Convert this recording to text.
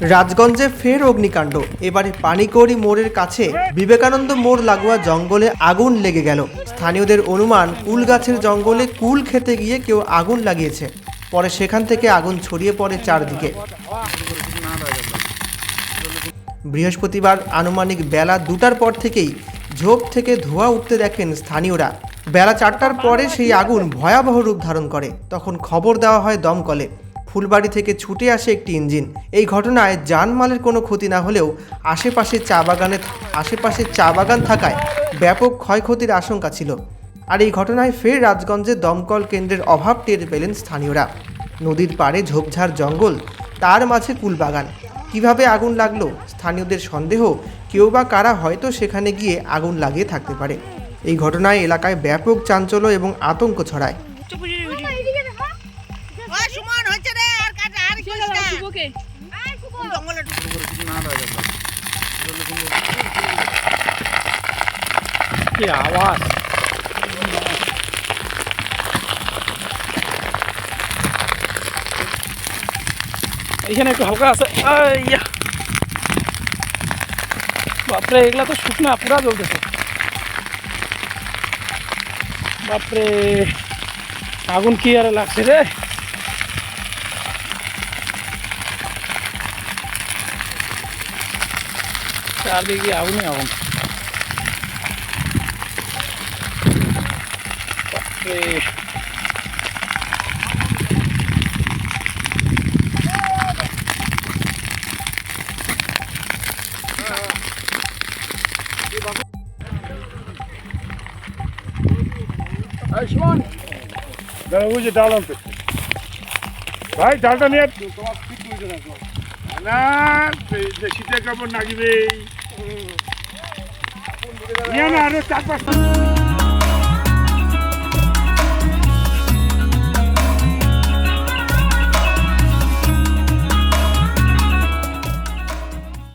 রাজগঞ্জে ফের অগ্নিকাণ্ড। এবারে পানিকৌড়ি মোড়ের কাছে বিবেকানন্দ মোড় লাগোয়া জঙ্গলে আগুন লেগে গেল। স্থানীয়দের অনুমান কুল গাছের জঙ্গলে কুল খেতে গিয়ে কেউ আগুন লাগিয়েছে। পরে সেখান থেকে আগুন ছড়িয়ে পড়ে চারদিকে। বৃহস্পতিবার আনুমানিক বেলা দুটার পর থেকেই ঝোপ থেকে ধোঁয়া উঠতে দেখেন স্থানীয়রা। বেলা চারটার পরে সেই আগুন ভয়াবহ রূপ ধারণ করে। তখন খবর দেওয়া হয় দমকলে। ফুলবাড়ি থেকে ছুটে আসে একটি ইঞ্জিন। এই ঘটনায় জানমালের কোনো ক্ষতি না হলেও আশেপাশে চা বাগানে আশেপাশে চা বাগান থাকায় ব্যাপক ক্ষয়ক্ষতির আশঙ্কা ছিল। আর এই ঘটনায় ফের রাজগঞ্জে দমকল কেন্দ্রের অভাব টের পেলেন স্থানীয়রা। নদীর পাড়ে ঝোপঝাড় জঙ্গল, তার মাঝে কুলবাগান কীভাবে আগুন লাগল? স্থানীয়দের সন্দেহ, কেউ বা কারা হয়তো সেখানে গিয়ে আগুন লাগিয়ে থাকতে পারে। এই ঘটনায় এলাকায় ব্যাপক চাঞ্চল্য এবং আতঙ্ক ছড়ায়। আর কি না জঙ্গলে কি আওয়াজ? এখানে একটু হালকা আছে। আইয়া। বাপরে এগুলা তো শুকনা পুরা জ্বলতেছে। বাপরে আগুন কি আরে লাগছে রে? চারদিকে আগুনই আগুন বাপরে আয়ুষ্মান দাঁড়া বুঝে ডাল আনতে ভাই ডালটা নিয়ে না সে শীতের কাপড় নাগিবে না আরও চার পাঁচটা।